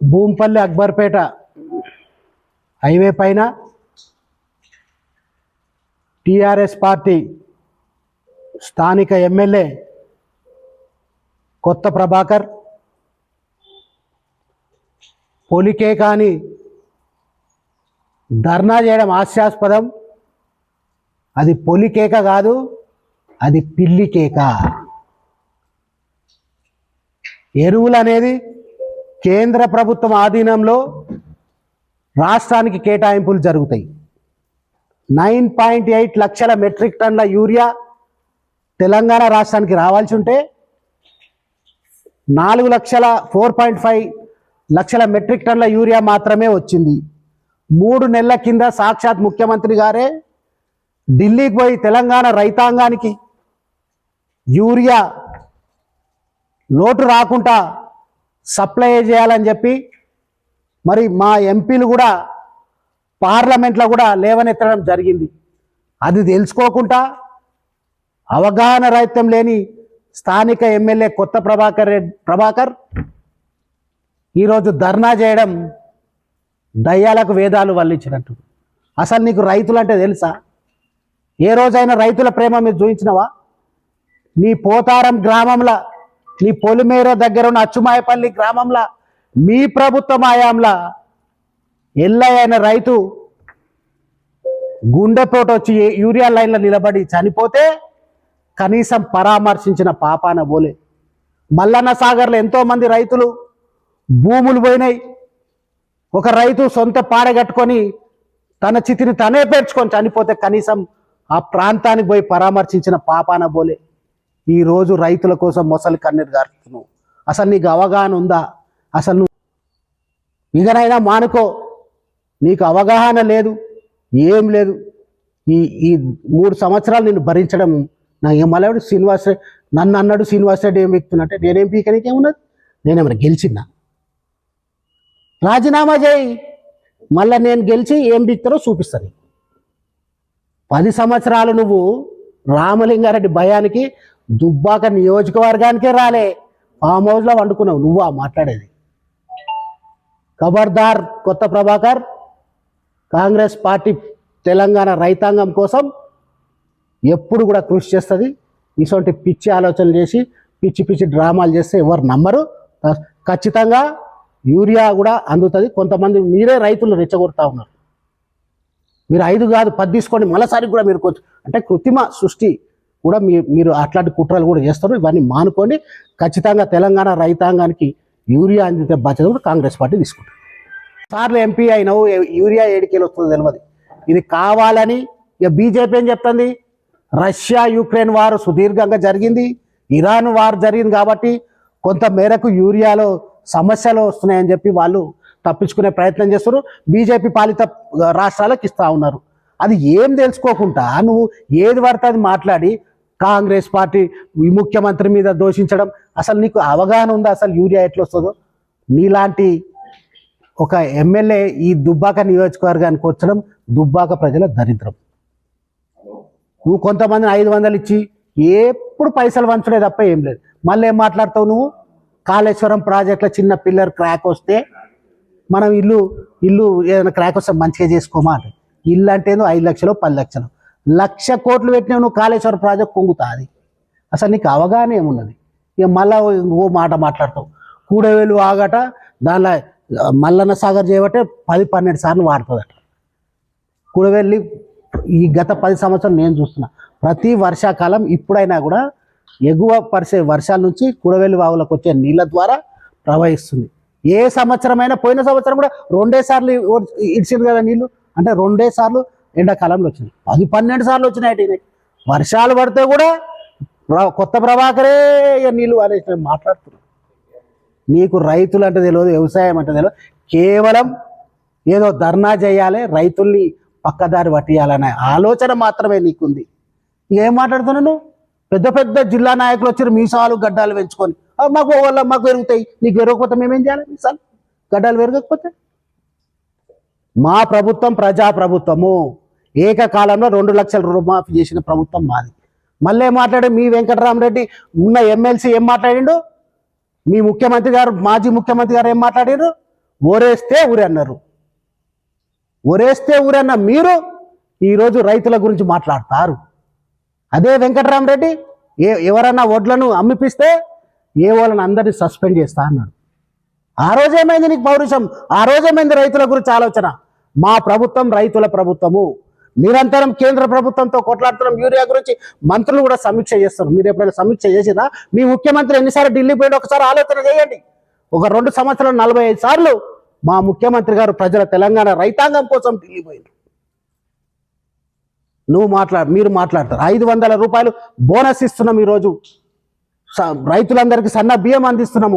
Bhumpally Akbarpet highway పైన TRS party స్థానిక MLA Kotha Prabhakar పొలికే కానీ ధర్నా చేయడం హాస్యాస్పదం. అది పొలికేక కాదు అది పిల్లి కేక ఎరువులు అనేది కేంద్ర ప్రభుత్వం ఆధీనంలో రాష్ట్రానికి కేటాయింపులు జరుగుతాయి. నైన్ పాయింట్ ఎయిట్ లక్షల మెట్రిక్ టన్ల యూరియా తెలంగాణ రాష్ట్రానికి రావాల్సి ఉంటే నాలుగు లక్షల ఫోర్ పాయింట్ ఫైవ్ లక్షల మెట్రిక్ టన్ల యూరియా మాత్రమే వచ్చింది. మూడు నెలల కింద సాక్షాత్ ముఖ్యమంత్రి గారే ఢిల్లీకి పోయి తెలంగాణ రైతాంగానికి యూరియా లోటు రాకుండా సప్లై చేయాలని చెప్పి మరి మా ఎంపీలు కూడా పార్లమెంట్లో కూడా లేవనెత్తడం జరిగింది. అది తెలుసుకోకుండా అవగాహన రహితం లేని స్థానిక ఎమ్మెల్యే కొత్త ప్రభాకర్ రెడ్డి ప్రభాకర్ ఈరోజు ధర్నా చేయడం దయ్యాలకు వేదాలు వల్లించినట్టు. అసలు నీకు రైతులు అంటే తెలుసా? ఏ రోజైనా రైతుల ప్రేమ మీరు చూపించినవా మీ పోతారం గ్రామంలో నీ పొలిమేర దగ్గర ఉన్న అచ్చుమాయపల్లి గ్రామంలో మీ ప్రభుత్వం ఆయాంలా ఎల్లయ్యైన రైతు గుండెపోటు వచ్చి యూరియా లైన్లో నిలబడి చనిపోతే కనీసం పరామర్శించిన పాపాన బోలే. మల్లన్న సాగర్లో ఎంతోమంది రైతులు భూములు పోయినాయి. ఒక రైతు సొంత పాడగట్టుకొని తన చితిని తనే పేర్చుకొని చనిపోతే కనీసం ఆ ప్రాంతానికి పోయి పరామర్శించిన పాపాన బోలే. ఈ రోజు రైతుల కోసం మొసలి కన్నీరు గారుతున్నావు అసలు నీకు అవగాహన ఉందా? అసలు నువ్వు ఇకనైనా మానుకో. నీకు అవగాహన లేదు ఏం లేదు. ఈ ఈ మూడు సంవత్సరాలు నేను భరించడం నా మళ్ళీ శ్రీనివాస్ రెడ్డి నన్ను అన్నాడు శ్రీనివాస్ రెడ్డి ఏం ఎక్కుతున్నట్టే నేనేం పీకనీకి ఏమున్నది? నేనేమైనా గెలిచినా? రాజీనామా చేయి. మళ్ళీ నేను గెలిచి ఏం బిక్తారో చూపిస్తాను పది సంవత్సరాలు నువ్వు రామలింగారెడ్డి భయానికి దుబ్బాక నియోజకవర్గానికే రాలే. ఫామ్ హౌస్లో వండుకున్నావు. నువ్వు ఆ మాట్లాడేది? ఖబర్దార్ కొత్త ప్రభాకర్ కాంగ్రెస్ పార్టీ తెలంగాణ రైతాంగం కోసం ఎప్పుడు కూడా కృషి చేస్తుంది. ఇటువంటి పిచ్చి ఆలోచనలు చేసి పిచ్చి పిచ్చి డ్రామాలు చేస్తే ఎవరు నమ్మరు. ఖచ్చితంగా యూరియా కూడా అందుతుంది. కొంతమంది మీరే రైతులు రెచ్చగొడతా ఉన్నారు. మీరు ఐదు కాదు పది తీసుకోండి. మళ్ళీసారి కూడా మీరు అంటే కృత్రిమ సృష్టి కూడా మీ మీరు అట్లాంటి కుట్రలు కూడా చేస్తారు. ఇవన్నీ మానుకోండి ఖచ్చితంగా తెలంగాణ రైతాంగానికి యూరియా అందితే బాధ్యత కూడా కాంగ్రెస్ పార్టీ తీసుకుంటుంది. సార్లు ఎంపీ అయినావు యూరియా ఏడికేలు వస్తుందో తెలియదు ఇది కావాలని ఇక బీజేపీ ఏం చెప్తుంది? రష్యా యుక్రెయిన్ వారు సుదీర్ఘంగా జరిగింది. ఇరాన్ వారు జరిగింది కాబట్టి కొంత మేరకు యూరియాలో సమస్యలు వస్తున్నాయని చెప్పి వాళ్ళు తప్పించుకునే ప్రయత్నం చేస్తారు బీజేపీ పాలిత రాష్ట్రాలకు ఇస్తూ ఉన్నారు. అది ఏం తెలుసుకోకుండా నువ్వు ఏది పడితే అది మాట్లాడి కాంగ్రెస్ పార్టీ ఈ ముఖ్యమంత్రి మీద దోషించడం. అసలు నీకు అవగాహన ఉందా? అసలు యూరియా ఎట్లా వస్తుందో నీలాంటి ఒక ఎమ్మెల్యే ఈ దుబ్బాక నియోజకవర్గానికి వచ్చడం దుబ్బాక ప్రజల దరిద్రం. నువ్వు కొంతమందిని ఐదు వందలు ఇచ్చి ఎప్పుడు పైసలు వంచడే తప్ప ఏం లేదు. మళ్ళీ ఏం మాట్లాడతావు నువ్వు? కాళేశ్వరం ప్రాజెక్టులో చిన్న పిల్లర్ క్రాక్ వస్తే మనం ఇల్లు ఇల్లు ఏదైనా క్రాక్ వస్తే మంచిగా చేసుకోమా అంటే ఇల్లు అంటే ఐదు లక్షలు పది లక్షలు. లక్ష కోట్లు పెట్టినావు నువ్వు కాళేశ్వర ప్రాజెక్ట్ కొంగుతుంది. అసలు నీకు అవగాహన ఏమున్నది? ఇక మళ్ళా ఓ మాట మాట్లాడతావు. కూడవేలు ఆగట దానిలో మల్లన్న సాగర్ చేయబట్టే పది పన్నెండు సార్లు వాడుతుందట. కూడవెల్లి ఈ గత పది సంవత్సరాలు నేను చూస్తున్నా. ప్రతి వర్షాకాలం ఇప్పుడైనా కూడా ఎగువ పరిసే వర్షాల నుంచి కూడవెల్లి వాగులకు వచ్చే నీళ్ళ ద్వారా ప్రవహిస్తుంది. ఏ సంవత్సరమైనా పోయిన సంవత్సరం కూడా రెండే సార్లు ఇడిచింది కదా నీళ్ళు? అంటే రెండే సార్లు ఎండాకాలంలో వచ్చినాయి. పది పన్నెండు సార్లు వచ్చినాయి వర్షాలు పడితే కూడా కొత్త ప్రభాకరే నీళ్ళు అనేసి మాట్లాడుతున్నాను నీకు రైతులు అంటే తెలియదు వ్యవసాయం అంటే తెలియదు. కేవలం ఏదో ధర్నా చేయాలి రైతుల్ని పక్కదారి పట్టియాలనే ఆలోచన మాత్రమే నీకుంది. ఏం మాట్లాడుతున్నావు నువ్వు? పెద్ద పెద్ద జిల్లా నాయకులు వచ్చారు మీసాలు గడ్డాలు పెంచుకొని మాకు వాళ్ళ మాకు పెరుగుతాయి నీకు పెరగకపోతే మేమేం చేయాలి మీసాలు? గడ్డాలు పెరగకపోతే? మా ప్రభుత్వం ప్రజా ప్రభుత్వము ఏకకాలంలో రెండు లక్షల రుణమాఫీ చేసిన ప్రభుత్వం మాది. మళ్ళీ మాట్లాడే మీ వెంకటరామరెడ్డి ఉన్న ఎమ్మెల్సీ ఏం మాట్లాడిండు? మీ ముఖ్యమంత్రి గారు మాజీ ముఖ్యమంత్రి గారు ఏం మాట్లాడారు ఓరేస్తే ఊరన్నారు అన్నారు. ఒరేస్తే ఊరన్న మీరు ఈరోజు రైతుల గురించి మాట్లాడతారు. అదే వెంకటరామరెడ్డి ఏ ఎవరన్నా వడ్లను అమ్మిపిస్తే ఏ వాళ్ళని అందరినీ సస్పెండ్ చేస్తా అన్నాడు. ఆ రోజేమైంది నీకు పౌరుషం? ఆ రోజేమైంది రైతుల గురించి ఆలోచన? మా ప్రభుత్వం రైతుల ప్రభుత్వము. నిరంతరం కేంద్ర ప్రభుత్వంతో కొట్లాడుతున్నాం. యూరియా గురించి మంత్రులు కూడా సమీక్ష చేస్తారు మీరు ఎప్పుడైనా సమీక్ష చేసినా మీ ముఖ్యమంత్రి ఎన్నిసార్లు ఢిల్లీ పోయిన ఒకసారి ఆలోచన చేయండి. ఒక రెండు సంవత్సరాలు నలభై ఐదు సార్లు మా ముఖ్యమంత్రి గారు ప్రజల తెలంగాణ రైతాంగం కోసం ఢిల్లీ పోయింది నువ్వు మాట్లా మీరు మాట్లాడతారు. ఐదు వందల రూపాయలు బోనస్ ఇస్తున్నాం ఈరోజు. స- రైతులందరికీ సన్న బియ్యం అందిస్తున్నాము.